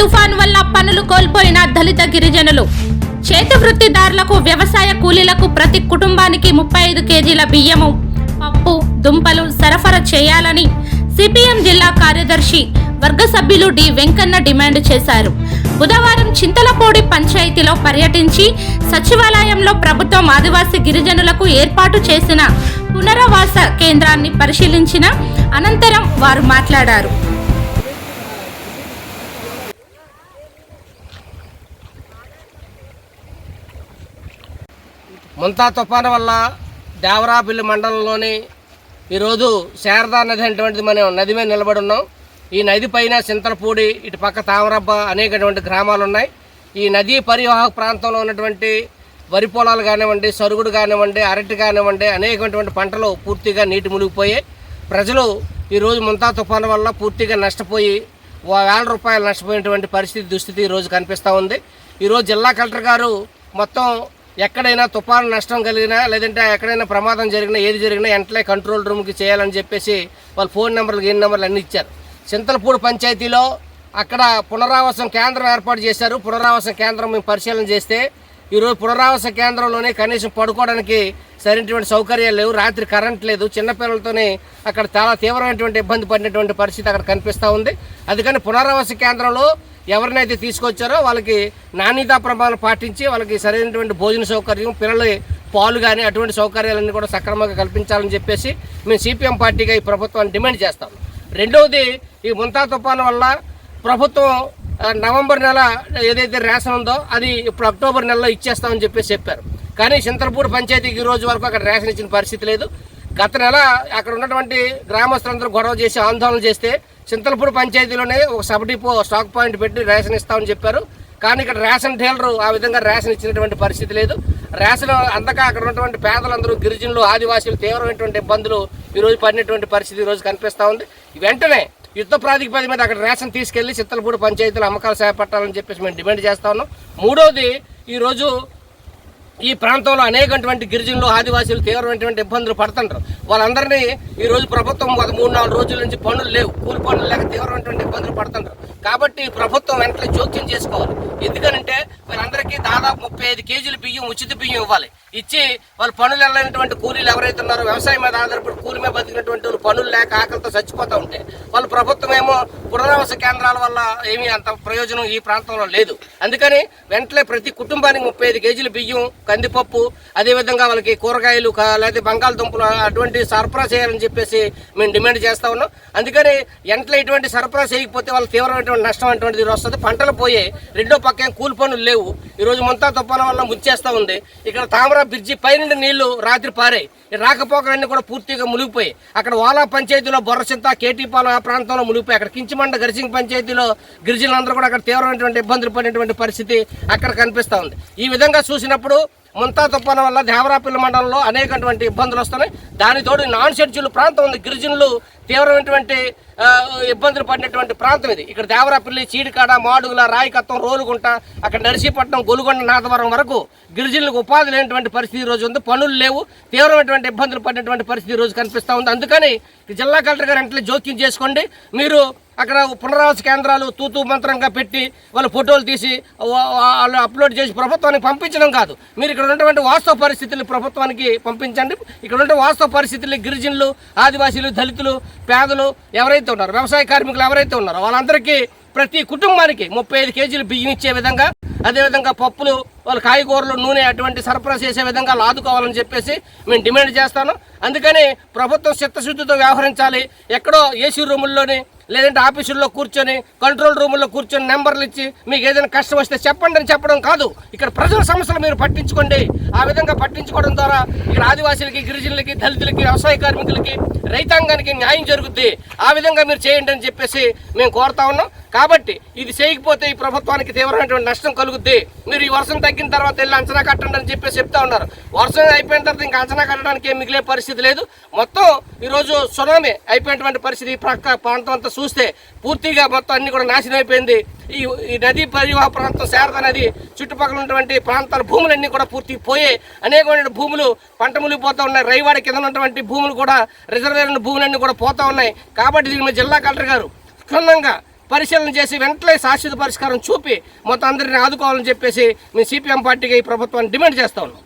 తుఫాన్ వల్ల పనులు కోల్పోయిన దళిత గిరిజనులు. చేతి వృత్తిదారులకు వ్యవసాయ కూలీలకు ప్రతి కుటుంబానికి ముప్పై ఐదు కేజీల బియ్యము పప్పు దుంపలు సరఫరా చేయాలని సిపిఎం జిల్లా కార్యదర్శి వర్గ సభ్యులు డి వెంకన్న డిమాండ్ చేశారు. బుధవారం చింతలపూడి పంచాయతీలో పర్యటించి సచివాలయంలో ప్రభుత్వం ఆదివాసీ గిరిజనులకు ఏర్పాటు చేసిన పునరావాస కేంద్రాన్ని పరిశీలించిన అనంతరం వారు మాట్లాడారు. ముంతా తుఫాను వల్ల దేవరాపల్లి మండలంలోని ఈరోజు శారదా నది అనేటువంటిది మనం నది మీద నిలబడి ఉన్నాం. ఈ నది పైన చింతలపూడి ఇటు పక్క తామరబ్బ అనేకటువంటి గ్రామాలు ఉన్నాయి. ఈ నదీ పరివాహక ప్రాంతంలో ఉన్నటువంటి వరి పొలాలు కానివ్వండి సరుగుడు కానివ్వండి అరటి కానివ్వండి అనేకటువంటి పంటలు పూర్తిగా నీటి మునిగిపోయాయి. ప్రజలు ఈరోజు ముంతా తుఫాను వల్ల పూర్తిగా నష్టపోయి వేల రూపాయలు నష్టపోయినటువంటి పరిస్థితి దుస్థితి ఈరోజు కనిపిస్తూ ఉంది. ఈరోజు జిల్లా కలెక్టర్ గారు మొత్తం ఎక్కడైనా తుఫాను నష్టం కలిగినా లేదంటే ఎక్కడైనా ప్రమాదం జరిగినా ఏది జరిగినా వెంటనే కంట్రోల్ రూమ్కి చేయాలని చెప్పేసి వాళ్ళు ఫోన్ నెంబర్లు ఏ నెంబర్లు అన్నీ ఇచ్చారు. చింతలపూడి పంచాయతీలో అక్కడ పునరావాసం కేంద్రం ఏర్పాటు చేశారు. పునరావాసం కేంద్రం మేము పరిశీలన చేస్తే ఈరోజు పునరావాస కేంద్రంలోనే కనీసం పడుకోవడానికి సరైనటువంటి సౌకర్యాలు లేవు రాత్రి కరెంట్ లేదు. చిన్నపిల్లలతోనే అక్కడ చాలా తీవ్రమైనటువంటి ఇబ్బంది పడినటువంటి పరిస్థితి అక్కడ కనిపిస్తూ ఉంది. అందుకని పునరావాస కేంద్రంలో ఎవరినైతే తీసుకొచ్చారో వాళ్ళకి నాణ్యతా ప్రమాణం పాటించి వాళ్ళకి సరైనటువంటి భోజన సౌకర్యం పిల్లల పాలు కానీ అటువంటి సౌకర్యాలన్నీ కూడా సక్రమంగా కల్పించాలని చెప్పేసి మేము సిపిఎం పార్టీగా ఈ ప్రభుత్వాన్ని డిమాండ్ చేస్తాం. రెండవది ఈ ముంతా తుఫాను వల్ల ప్రభుత్వం నవంబర్ నెల ఏదైతే రేషన్ ఉందో అది ఇప్పుడు అక్టోబర్ నెలలో ఇచ్చేస్తామని చెప్పేసి చెప్పారు. కానీ చింతలపూడి పంచాయతీకి ఈ రోజు వరకు అక్కడ రేషన్ ఇచ్చిన పరిస్థితి లేదు. గత నెల అక్కడ ఉన్నటువంటి గ్రామస్తులందరూ గొడవ చేసి ఆందోళన చేస్తే చింతలపూడి పంచాయతీలోనే ఒక సబ్ డిపో స్టాక్ పాయింట్ పెట్టి రేషన్ ఇస్తామని చెప్పారు. కానీ ఇక్కడ రేషన్ డీలరు ఆ విధంగా రేషన్ ఇచ్చినటువంటి పరిస్థితి లేదు. రేషన్ అందక అక్కడ ఉన్నటువంటి పేదలందరూ గిరిజనులు ఆదివాసీలు తీవ్రమైనటువంటి ఇబ్బందులు ఈరోజు పడినటువంటి పరిస్థితి ఈరోజు కనిపిస్తూ ఉంది. వెంటనే యుద్ధ ప్రాతిపదిక మీద అక్కడ రేషన్ తీసుకెళ్ళి చిత్తలపూడి పంచాయతీలు అమ్మకాలు చేపట్టాలని చెప్పేసి మేము డిమాండ్ చేస్తా ఉన్నాం. మూడవది ఈరోజు ఈ ప్రాంతంలో అనేకటువంటి గిరిజనులు ఆదివాసీలు తీవ్రమైనటువంటి ఇబ్బందులు పడుతుంటారు. వాళ్ళందరినీ ఈ రోజు ప్రభుత్వం ఒక మూడు నాలుగు రోజుల నుంచి పనులు లేవు. కూలి పనులు లేక తీవ్రమైనటువంటి ఇబ్బందులు పడుతుంటారు. కాబట్టి ప్రభుత్వం వెంటనే జోక్యం చేసుకోవాలి. ఎందుకనంటే వీళ్ళందరికీ దాదాపు ముప్పై ఐదు కేజీల బియ్యం ఉచిత బియ్యం ఇవ్వాలి. ఇచ్చి వాళ్ళు పనులు వెళ్ళినటువంటి కూలీలు ఎవరైతే ఉన్నారో వ్యవసాయం మీద ఆధారపడి కూలి మీద బతికినటువంటి వాళ్ళు పనులు లేక ఆకలితో చచ్చిపోతూ ఉంటే వాళ్ళు ప్రభుత్వం ఏమో పునరావాస కేంద్రాల వల్ల ఏమీ అంత ప్రయోజనం ఈ ప్రాంతంలో లేదు. అందుకని వెంటనే ప్రతి కుటుంబానికి ముప్పై ఐదు కేజీల బియ్యం కందిపప్పు అదేవిధంగా వాళ్ళకి కూరగాయలు లేకపోతే బంగాళదుంపలు అటువంటి సరఫరా చేయాలని చెప్పేసి మేము డిమాండ్ చేస్తా ఉన్నాం. అందుకని వెంటనే ఇటువంటి సరఫరా చేయకపోతే వాళ్ళ తీవ్రమైనటువంటి నష్టం అటువంటిది వస్తుంది. పంటలు పోయే రెండో పక్క ఏం కూలి పనులు లేవు. ఈ ఈరోజు మంతా తుఫాను వల్ల ముంచేస్తూ ఉంది. ఇక్కడ తామరా బ్రిడ్జి పైనుండి నీళ్ళు రాత్రి పారాయి రాకపోకలన్నీ కూడా పూర్తిగా మునిగిపోయి అక్కడ వాలా పంచాయతీలో బొర్రసింత కేటీపాలెం ఆ ప్రాంతంలో మునిగిపోయి అక్కడ కించిమండ గరిసింగ్ పంచాయతీలో గిరిజనులందరూ కూడా అక్కడ తీవ్రమైనటువంటి ఇబ్బందులు పడినటువంటి పరిస్థితి అక్కడ కనిపిస్తూ ఉంది. ఈ విధంగా చూసినప్పుడు ముంతా తుఫాను వల్ల దేవరాపల్లి మండలంలో అనేకటువంటి ఇబ్బందులు వస్తున్నాయి. దానితోడు నాన్ షెడ్యూల్ ప్రాంతం ఉంది. గిరిజనులు తీవ్రమైనటువంటి ఇబ్బందులు పడినటువంటి ప్రాంతం ఇది. ఇక్కడ దేవరాపల్లి చీడికాడ మాడుగుల రాయికత్తం రోలుగుంట అక్కడ నర్సీపట్నం గొలుగొండ నాదవరం వరకు గిరిజనులకు ఉపాధి లేనటువంటి పరిస్థితి రోజు ఉంది. పనులు లేవు. తీవ్రమైనటువంటి ఇబ్బందులు పడినటువంటి పరిస్థితి రోజు కనిపిస్తూ ఉంది. అందుకని జిల్లా కలెక్టర్ గారు వెంటనే జోక్యం చేసుకోండి. మీరు అక్కడ పునరావాస కేంద్రాలు తూతూ మంత్రంగా పెట్టి వాళ్ళ ఫోటోలు తీసి వాళ్ళు అప్లోడ్ చేసి ప్రభుత్వానికి పంపించడం కాదు. మీరు ఇక్కడ ఉన్నటువంటి వాస్తవ పరిస్థితులు ప్రభుత్వానికి పంపించండి. ఇక్కడ ఉన్న వాస్తవ పరిస్థితులు గిరిజనులు ఆదివాసీలు దళితులు పేదలు ఎవరైతే ఉన్నారో వ్యవసాయ కార్మికులు ఎవరైతే ఉన్నారో వాళ్ళందరికీ ప్రతి కుటుంబానికి ముప్పై ఐదు కేజీలు బియ్యం ఇచ్చే విధంగా అదేవిధంగా పప్పులు వాళ్ళ కాయగూరలు నూనె అటువంటి సరఫరా చేసే విధంగా లాదుకోవాలని చెప్పేసి మేము డిమాండ్ చేస్తాను. అందుకని ప్రభుత్వం చిత్తశుద్ధితో వ్యవహరించాలి. ఎక్కడో ఏసీ రూముల్లోని లేదంటే ఆఫీసుల్లో కూర్చొని కంట్రోల్ రూముల్లో కూర్చొని నెంబర్లు ఇచ్చి మీకు ఏదైనా కష్టం వస్తే చెప్పండి అని చెప్పడం కాదు. ఇక్కడ ప్రజల సమస్యలు మీరు పట్టించుకోండి. ఆ విధంగా పట్టించుకోవడం ద్వారా ఇక్కడ ఆదివాసీలకి గిరిజనులకి దళితులకి వ్యవసాయ కార్మికులకి రైతాంగానికి న్యాయం జరుగుద్ది. ఆ విధంగా మీరు చేయండి అని చెప్పేసి మేము కోరుతా ఉన్నాం. కాబట్టి ఇది చేయకపోతే ఈ ప్రభుత్వానికి తీవ్రమైనటువంటి నష్టం కలుగుద్ది. మీరు ఈ వర్షం తగ్గిన తర్వాత వెళ్ళి అంచనా కట్టండి అని చెప్పేసి చెప్తా ఉన్నారు. వర్షం అయిపోయిన తర్వాత ఇంకా అంచనా కట్టడానికి ఏం మిగిలే పరిస్థితి లేదు. మొత్తం ఈరోజు సునామీ అయిపోయినటువంటి పరిస్థితి ఈ ప్రక్క ప్రాంతం అంతా చూస్తే పూర్తిగా మొత్తం అన్ని కూడా నాశనం అయిపోయింది. ఈ ఈ నదీ పరివాహ ప్రాంతం శారద నది చుట్టుపక్కల ఉన్నటువంటి ప్రాంతాల భూములన్నీ కూడా పూర్తి పోయే అనేకమైన భూములు పంట మునిగిపోతూ ఉన్నాయి. రైవాడ కింద ఉన్నటువంటి భూములు కూడా రిజర్వేషన్ భూములన్నీ కూడా పోతూ ఉన్నాయి. కాబట్టి దీని మీద జిల్లా కలెక్టర్ గారు క్షుణ్ణంగా పరిశీలన చేసి వెంటనే శాశ్వత పరిష్కారం చూపి మొత్తం అందరిని ఆదుకోవాలని చెప్పేసి మేము సిపిఎం పార్టీకి ఈ ప్రభుత్వాన్ని డిమాండ్ చేస్తా ఉన్నాం.